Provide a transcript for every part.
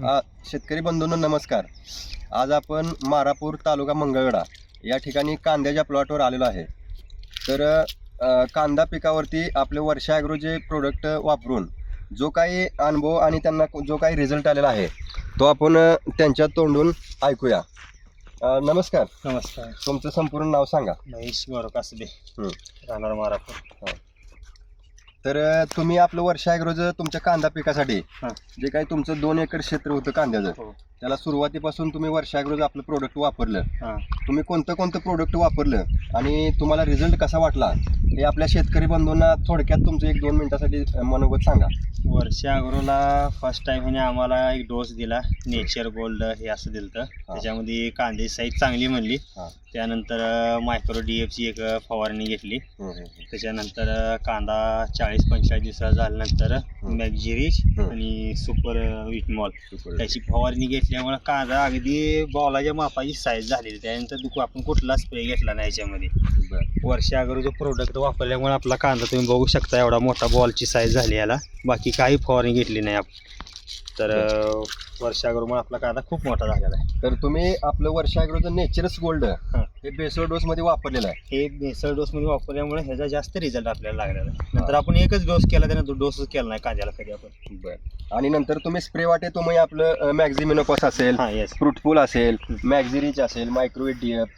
आ, शेतकरी बंधूंनो नमस्कार. आज आपण मारापूर तालुका मंगळवेढा या ठिकाणी कांद्याच्या प्लॉटवर आलेलो आहे. तर अ, कांदा पिकावरती आपले वर्षा ॲग्रोचे प्रोडक्ट वापरून जो काही अनुभव आणि त्यांना जो काही रिझल्ट आलेला आहे तो आपण अ, त्यांच्या तोंडून ऐकूया. अ, नमस्कार. नमस्कार. तुमचं संपूर्ण नाव सांगा. महेश गौरव कासबे हं. राहणार मारापूर. तर तुम्ही आपलं वर्षा ॲग्रोचं तुमच्या कांदा पिकासाठी. जे काही तुमचं दोन एकर क्षेत्र होतं कांद्याचं हो त्याला सुरुवातीपासून तुम्ही वर्षा ॲग्रोचं आपलं प्रोडक्ट वापरलं हां. तुम्ही कोणतं कोणतं प्रोडक्ट वापरलं आणि तुम्हाला रिझल्ट कसा वाटला हे आपल्या शेतकरी बंधूंना थोडक्यात तुमचं एक दोन मिनिटासाठी मनोगत सांगा. वर्षा अग्रोला फर्स्ट टाइम ह्याने आम्हाला एक डोस दिला नेचर गोल्ड हे असं दिलं त्याच्यामध्ये कांद्याची साईज चांगली म्हणली. हां. त्यानंतर मायक्रो डी एफची एक फवारणी घेतली. त्याच्यानंतर अं, कांदा चाळीस पंचेचाळीस दिवसाचा झाल्यानंतर मॅगजिरीज हं. आणि सुपर विटमॉल त्याची फवारणी घेतल्यामुळे कांदा अगदी बॉलाच्या मापाची साईज झालेली. त्यानंतर दुख आपण कुठला स्प्रे घेतला नाही याच्यामध्ये. वर्षा अगोदर जो प्रोडक्ट वापरल्यामुळे आपला कांदा तुम्ही बघू शकता एवढा मोठा बॉलची साईज झाली याला. बाकी काही फवारणी घेतली नाही आपण. तर वर्षा अगोदर आपला कांदा खूप मोठा झालेला आहे. तर तुम्ही आपलं वर्षा नेचरस गोल्ड हां. बेसोड डोस मध्ये वापरलेलं आहे. हे बेसळ डोस मध्ये वापरल्यामुळे ह्याचा जास्त रिझल्ट आपल्याला लागलेला आहे. नंतर आपण एकच डोस केला त्यानंतर डोसच केला नाही कांद्याला कधी आपण. बरं. आणि नंतर तुम्ही स्प्रे वाटे तुम्ही आपलं मॅक्झिमिनोपॉस असेल हां फ्रुटफुल असेल मॅक्झिरिच असेल मायक्रोवेट डी एफ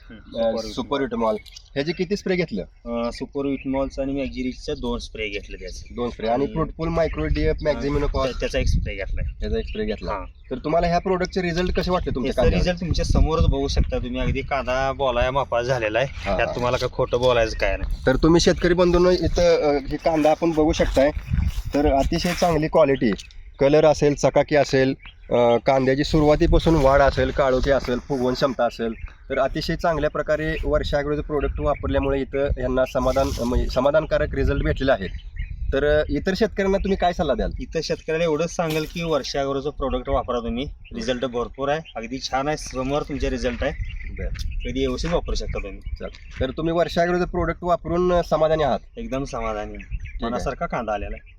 सुपर विटमॉल ह्याचे किती स्प्रे घेतलं? सुपर विटमॉल्स आणि मॅगजिरीचे दोन स्प्रे घेतले त्याचे. दोन स्प्रे आणि हम्म. फ्रुटफुल मायक्रोवेट त्या- त्याचा एक स्प्रे घेतलाय ह्याचा एक स्प्रे घेतला. हां. तर तुम्हाला ह्या प्रोडक्टचे रिझल्ट कसे वाटले तुमच्या कांद्यावर? रिझल्ट तुमच्या समोरच बघू शकता तुम्ही. अगदी कांदा बोलाया मापा झालेला आहे. त्यात तुम्हाला काय खोटं बोलायचं काय नाही. तर तुम्ही शेतकरी बंधूंनो इथं अ, हे कांदा आपण बघू शकताय. तर अतिशय चांगली क्वालिटी कलर असेल चकाकी असेल कांद्याची सुरुवातीपासून वाढ असेल काळोखी असेल फुगवण क्षमता असेल तर अतिशय चांगल्या प्रकारे वर्षागृहचं प्रोडक्ट वापरल्यामुळे इथं यांना समाधान म्हणजे समाधानकारक रिझल्ट भेटलेले आहेत. तर इतर शेतकऱ्यांना तुम्ही काय सल्ला द्याल? इथं शेतकऱ्याला एवढंच सांगेल की वर्षागरोचं प्रोडक्ट वापरा तुम्ही. रिझल्ट भरपूर आहे. अगदी छान आहे. समोर तुमचे रिझल्ट आहे. कधी व्यवस्थित वापरू शकता तुम्ही. तर तुम्ही वर्षागृहचं प्रोडक्ट वापरून समाधानी आहात? एकदम समाधानी आहे. मनासारखा कांदा आलेला आहे.